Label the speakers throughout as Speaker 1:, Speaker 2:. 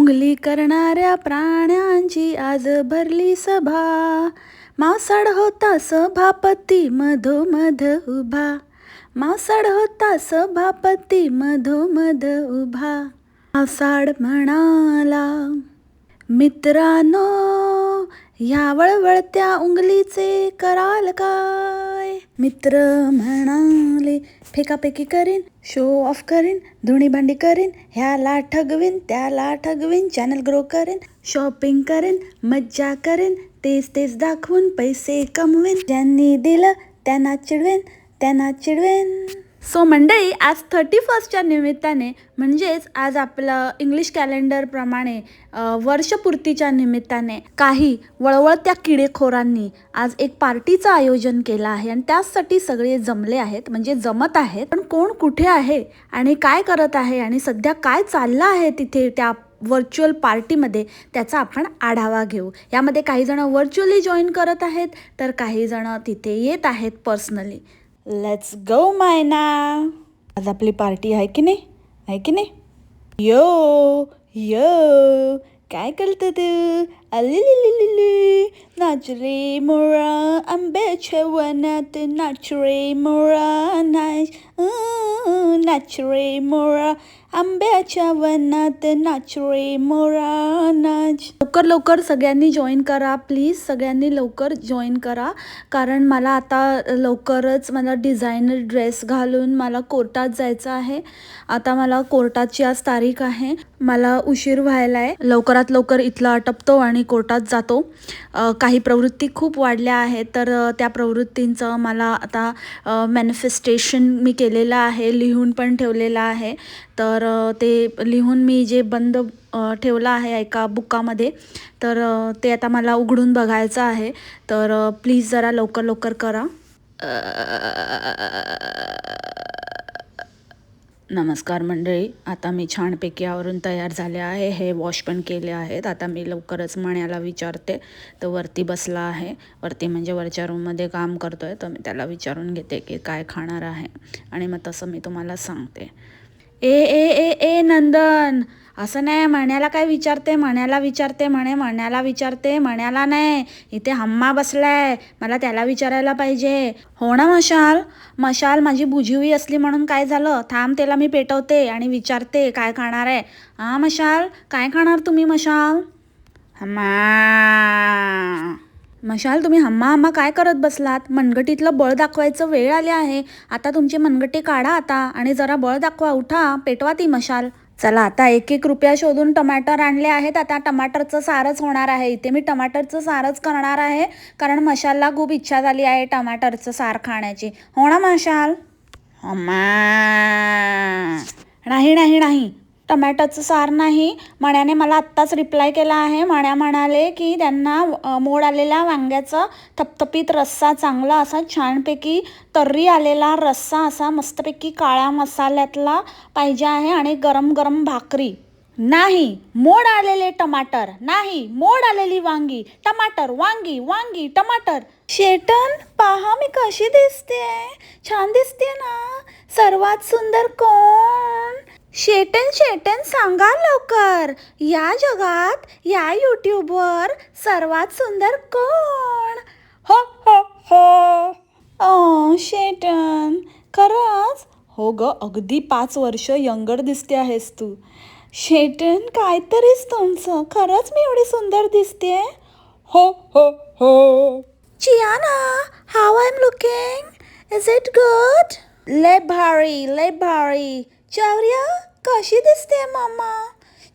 Speaker 1: उंगली करणाऱ्या प्राण्यांची आज भरली सभा. मासाड होता सभापती मधोमध उभा. मासाड होता सभापती मधोमध उभा. मासाड म्हणाला मित्रांनो ह्या वळवळत्या उंगलीचे कराल काय? मित्र म्हणाले फेकापेकी करीन शो ऑफ करीन धुणी भांडी करीन ह्याला ठगवीन त्याला ठगवीन चॅनल ग्रो करेन शॉपिंग करेन मज्जा करेन तेच तेच दाखवून पैसे कमवेन ज्यांनी दिलं त्यांना चिडवेन त्यांना चिडवेन. सो मंडळी आज थर्टी फर्स्टच्या निमित्ताने म्हणजेच आज आपलं इंग्लिश कॅलेंडरप्रमाणे वर्षपूर्तीच्या निमित्ताने काही वळवळत्या किडेखोरांनी आज एक पार्टीचं आयोजन केलं आहे. आणि त्याचसाठी सगळे जमले आहेत म्हणजे जमत आहेत. पण कोण कुठे आहे आणि काय करत आहे आणि सध्या काय चाललं आहे तिथे त्या व्हर्च्युअल पार्टीमध्ये त्याचा आपण आढावा घेऊ. यामध्ये काही जण व्हर्च्युअली जॉईन करत आहेत तर काही जण तिथे येत आहेत पर्सनली लेट्स गो मायना आज आपली पार्टी आहे की नाही आहे की नाही यो यो काय करतं तू अलिलिलिलिली नाच रे मोरा आंब्याच्या वनात नाच रे मोरा नाच अं, नाच रे मोरा आंब्याच्या वनात नाच रे मोरा नाच. लवकर लवकर सगळ्यांनी जॉईन करा प्लीज सगळ्यांनी लवकर जॉईन करा. कारण मला आता लवकरच मला डिझायनर ड्रेस घालून मला कोर्टात जायचं आहे. आता मला कोर्टाची आज तारीख आहे. मला उशीर व्हायला आहे लवकरात लवकर इथला अटपतो आणि कोर्टात जातो. काही प्रवृत्ती खूप वाढल्या आहेत तर त्या प्रवृत्तींचं मला आता मॅनिफेस्टेशन मी केलेलं आहे लिहून पण ठेवलेलं आहे. तर ते लिहून मी जे बंद ठेवलं आहे एका बुकामध्ये तर ते आता मला उघडून बघायचं आहे. तर प्लीज जरा लवकर लवकर करा. नमस्कार मंडळी. आता मी छानपैकी आवरून तयार झाले आहे. हे वॉश पण केले आहेत. आता मी लवकरच मण्याला विचारते. तर वरती बसला आहे. वरती म्हणजे वरच्या रूममध्ये काम करतो आहे तर मी त्याला विचारून घेते की काय खाणार आहे. आणि मग तसं मी तुम्हाला सांगते. ए ए ए ए नंदन! असं नाही मण्याला काय विचारते मण्याला विचारते म्हणे मण्याला विचारते मण्याला नाही. इथे हम्मा बसलाय मला त्याला विचारायला पाहिजे. हो ना मशाल? मशाल माझी बुजीवी असली म्हणून काय झालं? थांब त्याला मी पेटवते आणि विचारते काय खाणार आहे. हां मशाल? काय खाणार तुम्ही मशाल? हम्मा. मशाल तुम्ही हम्मा हम्मा काय करत बसलात? मनगटीतलं बळ दाखवायचं वेळ आले आहे. आता तुमची मनगटी काढा आता आणि जरा बळ दाखवा. उठा पेटवा ती मशाल. चला आता एक एक रुपया शोधून टमाटर आणले आहेत. आता टमाटरचं सारच होणार आहे. इथे मी टमाटरचं सारच करणार आहे. कारण मशालला खूप इच्छा झाली आहे टमाटरचं सार खाण्याची. हो ना मशाल? अम्मा. नाही नाही नाही. टमॅटोचं सार नाही. मण्याने मला आत्ताच रिप्लाय केला आहे. मण्या म्हणाले की त्यांना मोड आलेल्या वांग्याचा थपथपीत रस्सा चांगला असा छानपैकी तर्री आलेला रस्सा असा मस्तपैकी काळ्या मसाल्यातला पाहिजे आहे आणि गरम गरम भाकरी. नाही मोड आलेले टमाटर. नाही मोड आलेली वांगी. टमाटर वांगी वांगी टमाटर. शेटन पहा मी कशी दिसते छान दिसते ना? सर्वात सुंदर कोण? शेटन शेटन सांगा लवकर. या जगात या यूट्यूबवर सर्वात सुंदर कोण? हो हो हो. ओ शेटन. खरंच? हो ग अगदी पाच वर्ष यंगर दिसते आहेस तू. शेटन काहीतरीच तुमचं. खरंच मी एवढी सुंदर दिसते? हो हो हो. चियाना how I am looking is it good ले भारी ले भारी. चावऱ्या कशी दिसते मामा?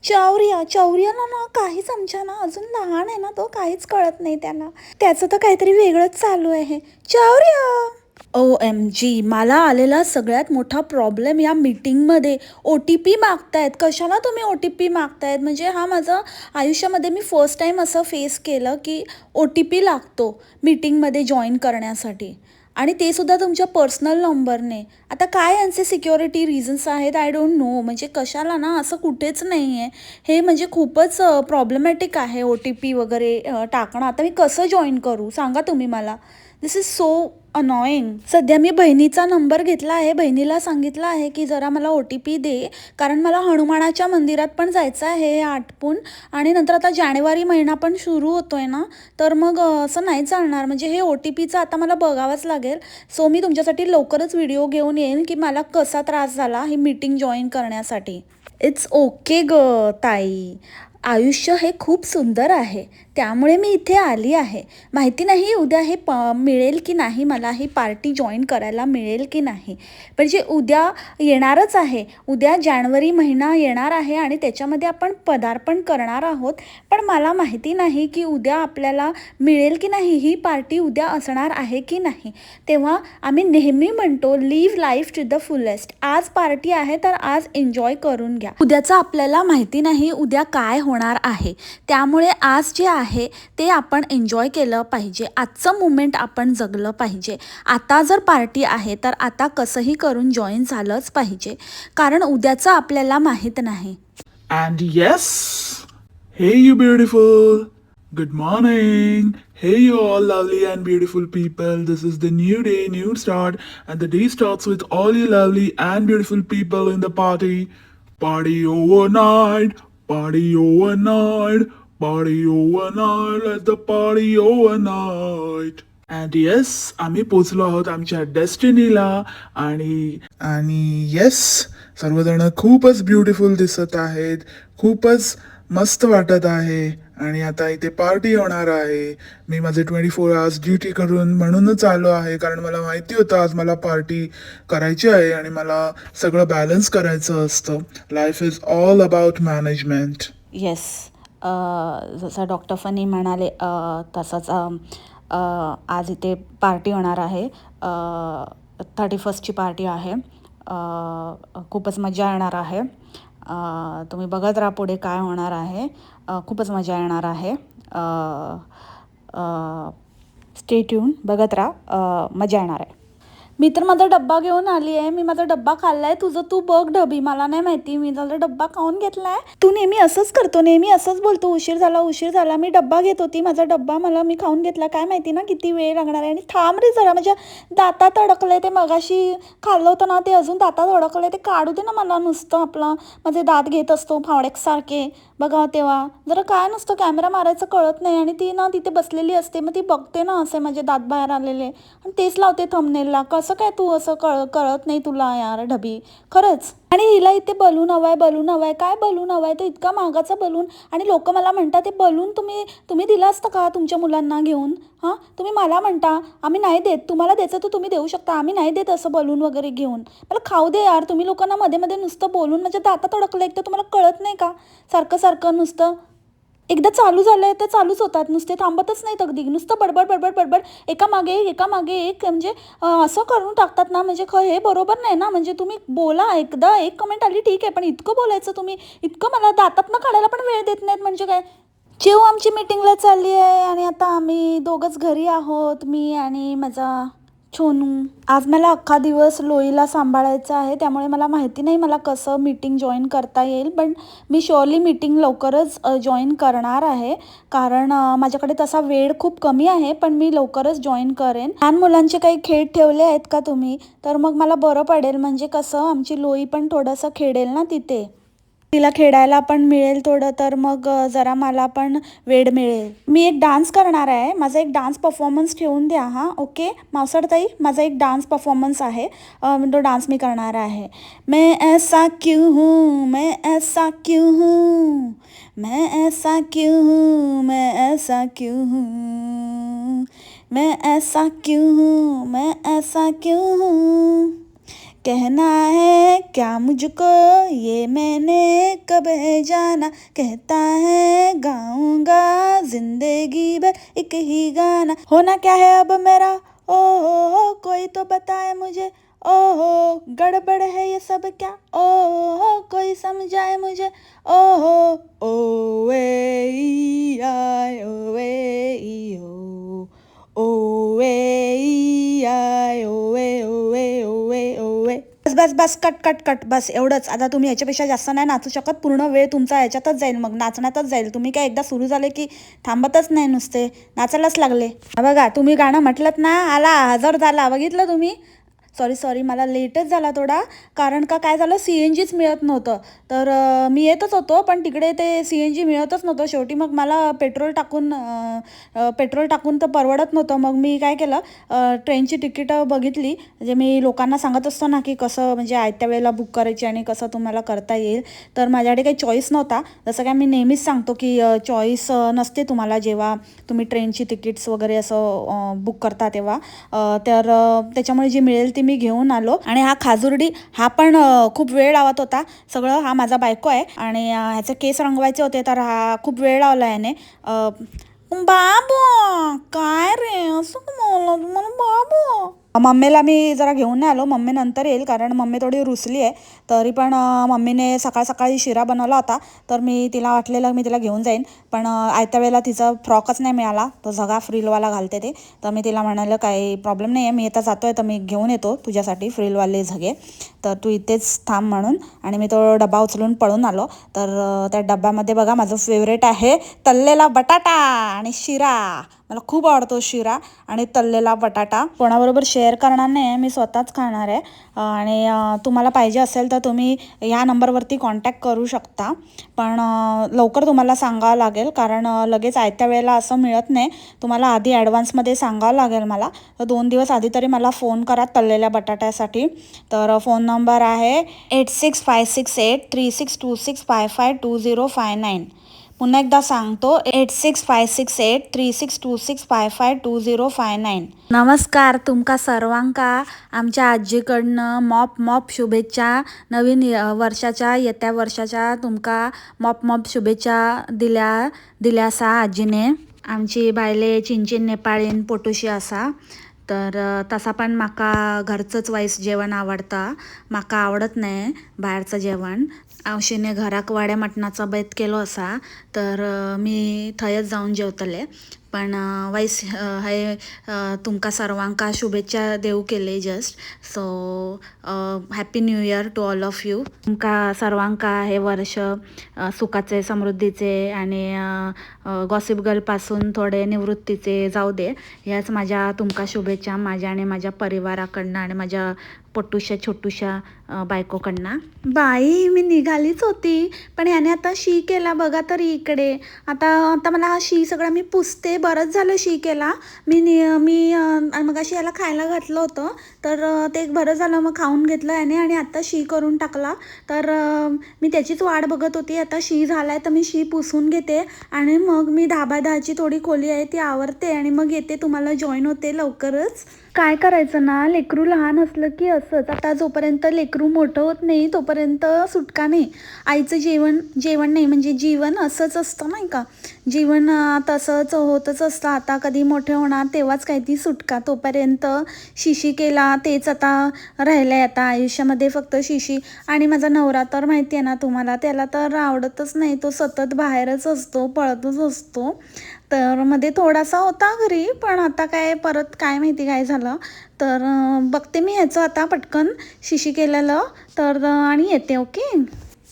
Speaker 1: चौर्या चौर्याला ना काहीच आमच्या ना अजून लहान आहे ना तो काहीच कळत नाही त्याला. त्याचं तर काहीतरी वेगळंच चालू आहे. चौर्या ओ एम जी मला आलेला सगळ्यात मोठा प्रॉब्लेम या मीटिंगमध्ये ओ टी पी मागतायत. कशाला तुम्ही ओ टी पी मागतायत? म्हणजे हा माझा आयुष्यामध्ये मी फर्स्ट टाईम असं फेस केलं की ओ टी पी लागतो मीटिंगमध्ये जॉईन करण्यासाठी. आणि ते सुद्धा तुमच्या पर्सनल नंबरने आता काय यांचे सिक्युरिटी रिझन्स आहेत? आय डोंट नो म्हणजे कशाला ना? असं कुठेच नाही आहे हे म्हणजे खूपच प्रॉब्लेमॅटिक आहे ओ टी पी वगैरे टाकणं. आता मी कसं जॉईन करू? सांगा तुम्ही मला. दिस इज सो अनॉइंग सध्या मी बहिणीचा नंबर घेतला आहे. बहिणीला सांगितलं आहे की जरा मला ओ टी पी दे. कारण मला हनुमानाच्या मंदिरात पण जायचं आहे हे आटपून. आणि नंतर आता जानेवारी महिना पण सुरू होतो आहे ना. तर मग असं नाही चालणार. म्हणजे हे ओ टी पीचं आता मला बघावंच लागेल. सो मी तुमच्यासाठी लवकरच व्हिडिओ घेऊन येईन की मला कसा त्रास झाला ही मीटिंग जॉईन करण्यासाठी. इट्स ओके ग ताई. आयुष्य हे खूप सुंदर आहे. त्यामुळे मी इथे आली आहे. माहिती नाही उद्या हे प मिळेल की नाही मला ही पार्टी जॉईन करायला मिळेल की नाही. म्हणजे उद्या येणारच आहे उद्या जानेवारी महिना येणार आहे आणि त्याच्यामध्ये आपण पदार्पण करणार आहोत पण मला माहिती नाही की उद्या आपल्याला मिळेल की नाही ही पार्टी उद्या असणार आहे की नाही. तेव्हा आम्ही नेहमी म्हणतो live life to the fullest आज पार्टी आहे तर आज एन्जॉय करून घ्या. उद्याचं आपल्याला माहिती नाही उद्या काय होणार आहे. त्यामुळे आज जे आहे आहे ते आपण एन्जॉय केलं पाहिजे. आजचं मुमेंट आपण जगलं पाहिजे. आता जर पार्टी आहे तर आता कसंही करून जॉईन झालंच पाहिजे. कारण उद्याचं आपल्याला माहीत नाही.
Speaker 2: And yes hey you beautiful good morning hey you all lovely and beautiful people this is the new day new start and the day starts with all you lovely and beautiful people in the party party overnight party overnight party overnight, let the party overnight. And yes आम्ही पोचलो आहोत आमच्या डेस्टिनीला आणि आणि yes सर्वजण खूपच beautiful दिसत आहेत. खूपच मस्त वाटत आहे. आणि आता इथे पार्टी होणार आहे. मी माझे ट्वेंटी फोर आवर्स ड्युटी करून म्हणूनच आलो आहे. कारण मला माहिती होतं आज मला पार्टी करायची आहे आणि मला सगळं बॅलन्स करायचं असतं. Life is all about management
Speaker 1: yes जसं डॉक्टर फनी म्हणाले तसंच आज इथे पार्टी होणार आहे. थर्टी फर्स्टची पार्टी आहे. खूपच मजा येणार आहे. तुम्ही बघत राहा पुढे काय होणार आहे. खूपच मजा येणार आहे. स्टे ट्यून बघत राहा. मजा येणार आहे. मी तर माझा डब्बा घेऊन आली आहे. मी माझा डब्बा खाल्लाय. तुझं तू बघ डबी मला नाही माहिती. मी माझा डब्बा खाऊन घेतलाय. तू नेहमी असंच करतो. नेहमी असंच बोलतो. उशीर झाला उशीर झाला. मी डब्बा घेत होती. माझा डब्बा मला मी खाऊन घेतला. काय माहिती ना किती वेळ लागणार आहे. आणि थांब रे जरा. माझ्या दातात अडकलंय ते मगाशी खाल्लं होतं ना ते अजून दातात अडकलंय. ते काढू दे ना मला नुसतं आपलं. माझे दात घेत असतो फावडेकसारखे बघा तेव्हा. जरा काय नसतं कॅमेरा मारायचं कळत नाही आणि ती ना तिथे बसलेली असते मग ती बघते ना असे माझे दात बाहेर आलेले. आणि तेच लावते थंबनेलला कसं काय तू असं कळ कळत नाही तुला यार ढबी? खरंच. आणि हिला इथे बलून हवाय बलून हवाय. काय बलून हवाय? तो इतका महागाचा बलून. आणि लोक मला म्हणतात ते बलून तुम्ही तुम्ही दिला असतं का तुमच्या मुलांना घेऊन? हां? तुम्ही मला म्हणता आम्ही नाही देत. तुम्हाला द्यायचं तर तुम्ही देऊ शकता. आम्ही नाही देत असं बलून वगैरे घेऊन. मला खाऊ दे यार. तुम्ही लोकांना मध्ये मध्ये नुसतं बोलून म्हणजे दातात अडकलं एक तर तुम्हाला कळत नाही का? सारखं सारखं नुसतं एकदा चालू झालं आहे तर चालूच होतात. नुसते थांबतच नाहीत अगदी. नुसतं बडबड बडबड बडबड. एका मागे एक एका मागे एक. म्हणजे असं करून टाकतात ना म्हणजे ख हे बरोबर नाही ना. म्हणजे तुम्ही बोला एकदा एक कमेंट आली ठीक आहे. पण इतकं बोलायचं तुम्ही इतकं मला दातातनं काढायला पण वेळ देत नाहीत म्हणजे काय? जेव आमची मीटिंगला चालली आहे आणि आता आम्ही दोघंच घरी आहोत मी आणि माझा छोनू आज मला अख्खा दिवस लोईला सांभाळायचं आहे त्यामुळे मला माहिती नाही मला कसं मीटिंग जॉईन करता येईल पण मी शुअरली मीटिंग लवकरच जॉईन करणार आहे. कारण माझ्याकडे तसा वेळ खूप कमी आहे पण मी लवकरच जॉईन करेन. लहान मुलांचे काही खेळ ठेवले आहेत का तुम्ही? तर मग मला बरं पडेल म्हणजे कसं? आमची लोई पण थोडंसं खेळेल ना तिथे? तिला खेळायला पण मिळेल थोडं तर मग जरा मला पण वेळ मिळेल. मी एक डान्स करणार आहे. माझा एक डान्स परफॉर्मन्स ठेवून द्या हां. ओके? मावसाडताई माझा एक डान्स परफॉर्मन्स आहे. तो डान्स मी करणार आहे. मैं ऐसा क्यों हूँ? मैं ऐसा क्यों हूँ? मैं ऐसा क्यों हूँ? मैं ऐसा क्यों हूँ? मैं ऐसा क्यों हूँ? मैं ऐसा क्यों हूँ? कहना है, क्या मुझको ये मैंने कब है जाना? कहता है, गाऊँगा ज़िंदगी भर एक ही गाना। होना क्या है अब मेरा? ओ हो हो कोई तो बताए मुझे। ओ हो गड़बड़ है ये सब क्या? ओ हो कोई समझाए मुझे। ओ हो ओ वे आई ओ वे बस बस कट कट कट बस एवढंच. आता तुम्ही ह्याच्यापेक्षा जास्त नाही नाचू शकत पूर्ण वेळ तुमचा ह्याच्यातच जाईल मग नाचण्यातच जाईल. तुम्ही काय एकदा सुरू झाले की थांबतच नाही नुसते नाचायलाच लागले. बघा तुम्ही गाणं म्हटलं ना आला हजर झाला बघितलं तुम्ही? सॉरी सॉरी मला लेटच झाला थोडा. कारण का काय झालं सी एन जीच मिळत नव्हतं. तर मी येतच होतो पण तिकडे ते सी एन जी मिळतच नव्हतं. शेवटी मग मला पेट्रोल टाकून पेट्रोल टाकून तर परवडत नव्हतं. मग मी काय केलं ट्रेनची तिकीटं बघितली. म्हणजे मी लोकांना सांगत असतो ना की कसं म्हणजे आयत्या वेळेला बुक करायची आणि कसं तुम्हाला करता येईल. तर माझ्याकडे काही चॉईस नव्हता. जसं काय मी नेहमीच सांगतो की चॉईस नसते तुम्हाला जेव्हा तुम्ही ट्रेनची तिकीट्स वगैरे असं बुक करता तेव्हा. तर त्याच्यामुळे जी मिळेल ती मी घेऊन आलो. आणि हा खाजुर्डी हा पण खूप वेळ लावत होता. सगळं हा माझा बायको आहे. आणि ह्याचे केस रंगवायचे होते तर हा खूप वेळ लावला याने. अं, बाबू काय रे? असं मला बोलला? बाबू? मम्मीला मी जरा घेऊन नाही आलो. मम्मी नंतर येईल कारण मम्मी थोडी रुसली आहे. तरी पण मम्मीने सकाळ सकाळी शिरा बनवला होता. तर मी तिला वाटलेलं मी तिला घेऊन जाईन. पण आयत्या वेळेला तिचा फ्रॉकच नाही मिळाला. तो झगा फ्रिलवाला घालते ते. तर मी तिला म्हणालं काही प्रॉब्लेम नाही आहे मी आता जातो आहे तर मी घेऊन येतो तुझ्यासाठी फ्रिलवाले झगे. तर तू इथेच थांब म्हणून. आणि मी तो डबा उचलून पळून आलो. तर त्या डब्यामध्ये बघा माझं फेवरेट आहे तल्लेला बटाटा आणि शिरा. मला खूप आवडतो शिरा आणि तळलेला बटाटा. कोणाबरोबर शेअर करणार नाही मी स्वतःच खाणार आहे. आणि तुम्हाला पाहिजे असेल तर तुम्ही ह्या नंबरवरती कॉन्टॅक्ट करू शकता. पण लवकर तुम्हाला सांगावं लागेल कारण लगेच आयत्या वेळेला असं मिळत नाही. तुम्हाला आधी ॲडव्हान्समध्ये सांगावं लागेल मला. तर दोन दिवस आधी तरी मला फोन करा तळलेल्या बटाट्यासाठी. तर फोन नंबर आहे eight six five six eight three six two six five five two zero five nine पुन्हा एकदा सांगतो eight six five six eight three six two six five five two zero five nine नमस्कार तुमका सर्वांका आमच्या आजीकडनं मॉप मॉप शुभेच्छा. नवीन वर्षाच्या येत्या वर्षाच्या तुमका मॉप मॉप शुभेच्छा दिल्या दिल्या आजीने. आमची बायले चिंचिन नेपाळीन पोटुशी असा. तर तसा पण म्हाका घरचंच वायस जेवण आवडता. म्हाका आवडत नाही भायरचं जेवण. आवशीने घराक वाड्या मटणाचा बेत केलो असा. तर मी थंयच जाऊन जेवतले. पण वाईस हे तुमका सर्वांका शुभेच्छा देऊ केले just so happy new year to all of you तुमका सर्वांका हे वर्ष सुखाचे समृद्धीचे आणि गॉसिप गर्लपासून थोडे निवृत्तीचे जाऊ दे. ह्याच माझ्या तुमका शुभेच्छा माझ्या आणि माझ्या परिवाराकडनं आणि माझ्या पट्टूशा छोटूशा बायकोकडनं. बाई मी निघालीच होती पण याने आता शी केला बघा तरी इकडे. आता आता मला हा शी सगळा मी पुसते बरंच झालं शी केला. मी नि मी मग अशी याला खायला घातलं होतं तर ते बरं झालं मग खाऊन घेतलं याने आणि आता शी करून टाकला. तर मी त्याचीच वाट बघत होती आता शी झालाय तर मी शी पुसून घेते आणि मग मी दहा बाय दहाची थोडी खोली आहे ती आवरते आणि मग येते तुम्हाला जॉईन होते लवकरच. काय करायचं ना लेकरू लहान असलं की असंच. आता जोपर्यंत लेकरू मोठं होत नाही तोपर्यंत सुटका नाही. आईचं जेवण जेवण नाही म्हणजे जीवन असंच असतं नाही का? जीवन तसंच होतच असतं. आता कधी मोठे होणार तेव्हाच काहीतरी ती सुटका. तोपर्यंत शिशी केला तेच आता राहिलं आहे आता आयुष्यामध्ये फक्त शिशी आणि माझा नवरा तर माहिती आहे ना तुम्हाला त्याला तर आवडतच नाही. तो सतत बाहेरच असतो पळतच असतो. तर मध्ये थोडासा होता घरी पण आता काय परत काय माहिती काय झालं. तर बघते मी ह्याचं आता पटकन शिशी केलेलं. तर आणि येते ओके?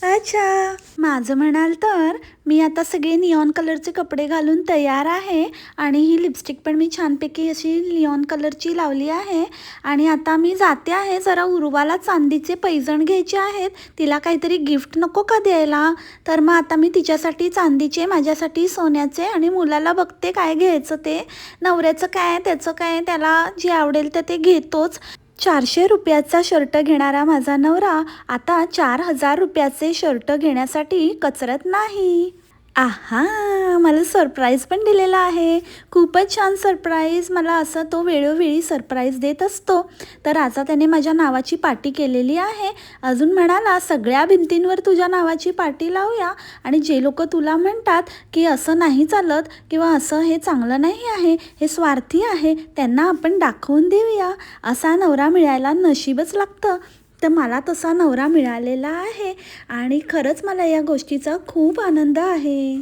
Speaker 1: अच्छा. माझं म्हणाल तर मी आता सगळे नियॉन कलरचे कपडे घालून तयार आहे आणि ही लिपस्टिक पण मी छानपैकी अशी नियॉन कलरची लावली आहे. आणि आता मी जाते आहे जरा उर्वाला चांदीचे पैजण घ्यायचे आहेत. तिला काहीतरी गिफ्ट नको का द्यायला? तर मग आता मी तिच्यासाठी चांदीचे माझ्यासाठी सोन्याचे आणि मुलाला बघते काय घ्यायचं ते. नवऱ्याचं काय त्याचं काय त्याला जे आवडेल तर ते घेतोच. चारशे रुपयाचा शर्ट घेणारा माझा नवरा आता चार हजार रुपयाचे शर्ट घेण्यासाठी कचरत नाही. आहा मला सरप्राईज पण दिलेला आहे. खूपच छान सरप्राईज मला असं तो वेळोवेळी सरप्राईज देत असतो. तर आता त्याने माझ्या नावाची पाटी केलेली आहे. अजून म्हणाला सगळ्या भिंतींवर तुझ्या नावाची पाटी लावूया आणि जे लोक तुला म्हणतात की असं नाही चालत किंवा असं हे चांगलं नाही आहे हे स्वार्थी आहे त्यांना आपण दाखवून देऊया. असा नवरा मिळायला नशीबच लागतं. तर मला तसा नवरा मिळालेला आहे आणि खरंच मला या गोष्टीचा खूप आनंद आहे.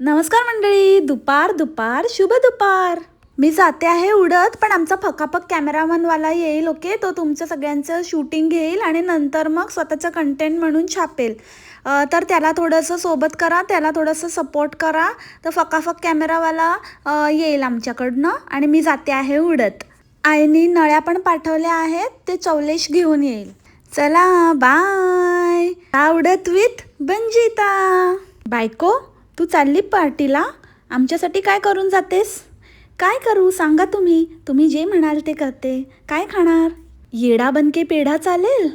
Speaker 1: नमस्कार मंडळी दुपार दुपार शुभ दुपार. मी जाते आहे उडत पण आमचा फकाफक कॅमेरामनवाला येईल ओके? तो तुमचं सगळ्यांचं शूटिंग घेईल आणि नंतर मग स्वतःचं कंटेंट म्हणून छापेल. तर त्याला थोडंसं सोबत करा त्याला थोडंसं सपोर्ट करा. तर फकाफक कॅमेरावाला येईल आमच्याकडनं आणि मी जाते आहे उडत. आईनी नळ्या पण पाठवल्या आहेत ते चौलेश घेऊन येईल. चला बाय आवडत विथ बंजिता. बायको तू चालली पार्टीला? आमच्यासाठी काय करून जातेस? काय करू? सांगा तुम्ही. तुम्ही जे म्हणाल ते करते. काय खाणार? येडा बनके पेढा चालेल?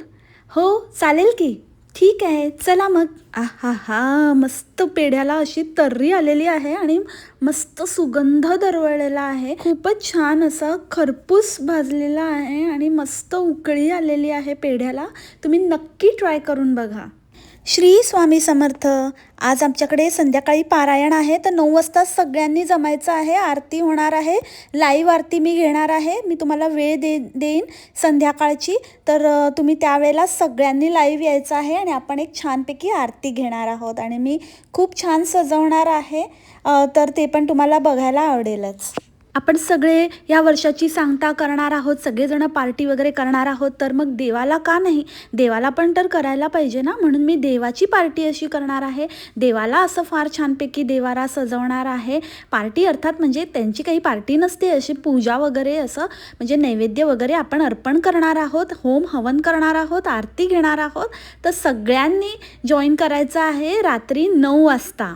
Speaker 1: हो चालेल की. ठीक आहे चला मग. आहा हा मस्त पेढ्याला अशी तर्री आलेली आहे आणि मस्त सुगंध दरवळलेला आहे. खूपच छान असा खरपूस भाजलेला आहे आणि मस्त उकळी आलेली आहे पेढ्याला. तुम्ही नक्की ट्राय करून बघा. श्री स्वामी समर्थ आज आमच्याकडे संध्याकाळी पारायण आहे तर नऊ वाजता सगळ्यांनी जमायचं आहे आरती होणार आहे लाईव्ह आरती मी घेणार आहे मी तुम्हाला वेळ दे देईन संध्याकाळची तर तुम्ही त्यावेळेला सगळ्यांनी लाईव्ह यायचं आहे आणि आपण एक छानपैकी आरती घेणार आहोत आणि मी खूप छान सजवणार आहे तर ते पण तुम्हाला बघायला आवडेलच. आपण सगळे या वर्षाची सांगता करणार आहोत सगळेजण पार्टी वगैरे करणार आहोत तर मग देवाला का नाही? देवाला पण तर करायला पाहिजे ना? म्हणून मी देवाची पार्टी अशी करणार आहे. देवाला असं फार छानपैकी देवारा सजवणार आहे. पार्टी अर्थात म्हणजे त्यांची काही पार्टी नसते अशी पूजा वगैरे असं म्हणजे नैवेद्य वगैरे आपण अर्पण करणार आहोत होम हवन करणार आहोत आरती घेणार आहोत. तर सगळ्यांनी जॉईन करायचं आहे रात्री नऊ वाजता.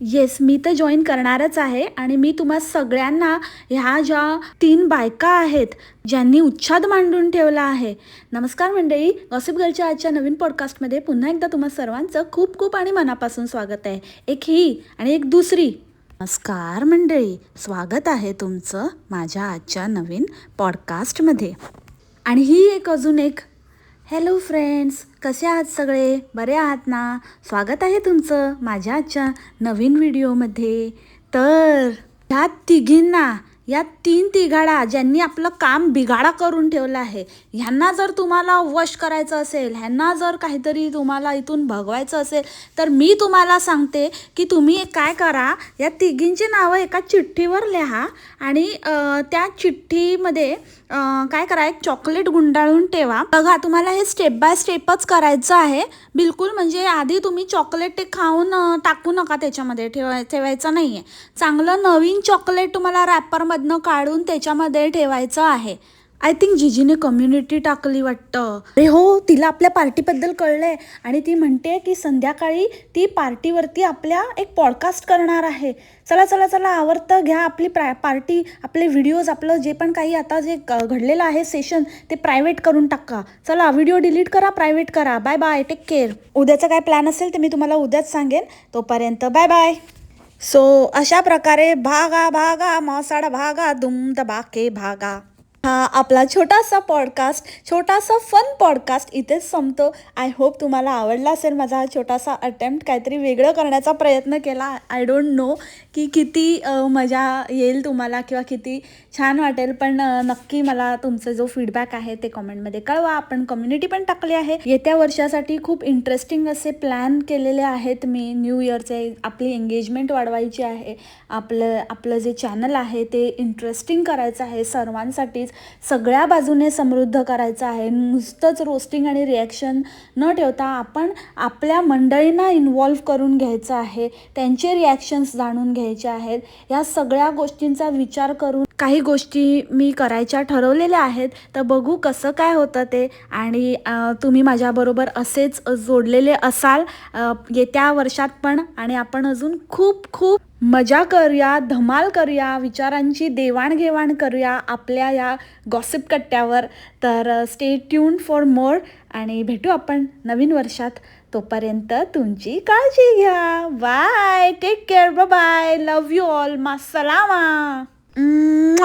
Speaker 1: येस मी तर जॉईन करणारच आहे आणि मी तुम्हा सगळ्यांना ह्या ज्या तीन बायका आहेत ज्यांनी उच्छाद मांडून ठेवला आहे. नमस्कार मंडळी गॉसिप गर्लच्या आजच्या नवीन पॉडकास्टमध्ये पुन्हा एकदा तुम्हा सर्वांचं खूप खूप आणि मनापासून स्वागत आहे. एक ही आणि एक दुसरी. नमस्कार मंडळी स्वागत आहे तुमचं माझ्या आजच्या नवीन पॉडकास्टमध्ये आणि ही एक अजून एक हॅलो फ्रेंड्स कसे आहात सगळे? बरे आहात ना? स्वागत आहे तुमचं माझ्या आजच्या नवीन व्हिडिओमध्ये. तर ह्या तिघींना या तीन तिघाडा ज्यांनी आपलं काम बिघाडा करून ठेवलं आहे ह्यांना जर तुम्हाला वश करायचं असेल ह्यांना जर काहीतरी तुम्हाला इथून भगवायचं असेल तर मी तुम्हाला सांगते की तुम्ही काय करा या तिघींची नावं एका चिठ्ठीवर लिहा आणि त्या चिठ्ठीमध्ये काय करा एक चॉकलेट गुंडाळून ठेवा. बघा तुम्हाला हे स्टेप बाय स्टेपच करायचं आहे. बिलकुल म्हणजे आधी तुम्ही चॉकलेट ते खाऊन टाकू नका त्याच्यामध्ये ठेवाय ठेवायचं नाही आहे चांगलं नवीन चॉकलेट तुम्हाला रॅपरमध्ये रॅपरमधनं काढून त्याच्यामध्ये ठेवायचं आहे. आय थिंक जिजीने कम्युनिटी टाकली वाटतं. अरे हो तिला आपल्या पार्टीबद्दल कळलंय. आणि ती म्हणते की संध्याकाळी ती पार्टीवरती आपल्या एक पॉडकास्ट करणार आहे. चला चला चला आवडतं घ्या आपली प्राय पार्टी आपले व्हिडिओज आपलं जे पण काही आता जे घडलेलं आहे सेशन ते प्रायव्हेट करून टाका. चला व्हिडिओ डिलीट करा प्रायव्हेट करा. बाय बाय टेक केअर उद्याचा काय प्लॅन असेल ते मी तुम्हाला उद्याच सांगेन. तोपर्यंत बाय बाय सो अशा प्रकारे भागा भागा मासाड भागा दुमद बाके भागा. हा आपला छोटासा पॉडकास्ट छोटासा फन पॉडकास्ट इथेच संपतो. आय होप तुम्हाला आवडला असेल माझा हा छोटासा अटेम्प्ट काहीतरी वेगळं करण्याचा प्रयत्न केला. आय डोंट नो की किती मजा येईल तुम्हाला किंवा किती छान वाटेल पण नक्की मला तुमचं जो फीडबॅक आहे ते कमेंटमध्ये कळवा. आपण कम्युनिटी पण टाकली आहे. येत्या वर्षासाठी खूप इंटरेस्टिंग असे प्लॅन केलेले आहेत. मी न्यू इयरचे आपली एंगेजमेंट वाढवायची आहे. आपलं आपलं जे चॅनल आहे ते इंटरेस्टिंग करायचं आहे सर्वांसाठीच. सगळ्या बाजूने समृद्ध करायचं आहे. नुसतंच रोस्टिंग आणि रिॲक्शन न ठेवता आपण आपल्या मंडळींना इन्वॉल्व्ह करून घ्यायचं आहे. त्यांचे रिॲक्शन्स जाणून घ्यायचे आहेत. या सगळ्या गोष्टींचा विचार करून काही गोष्टी मी करायच्या ठरवलेल्या आहेत तर बघू कसं काय होतं ते. आणि तुम्ही माझ्याबरोबर असेच जोडलेले असाल येत्या वर्षात पण. आणि आपण अजून खूप खूप मजा करूया धमाल करूया विचारांची देवाणघेवाण करूया आपल्या या गॉसिप कट्ट्यावर. तर स्टे ट्यून फॉर मोर आणि भेटू आपण नवीन वर्षात. तोपर्यंत तुमची काळजी घ्या. Bye take care bye love you all मा सलामा 嗯嘛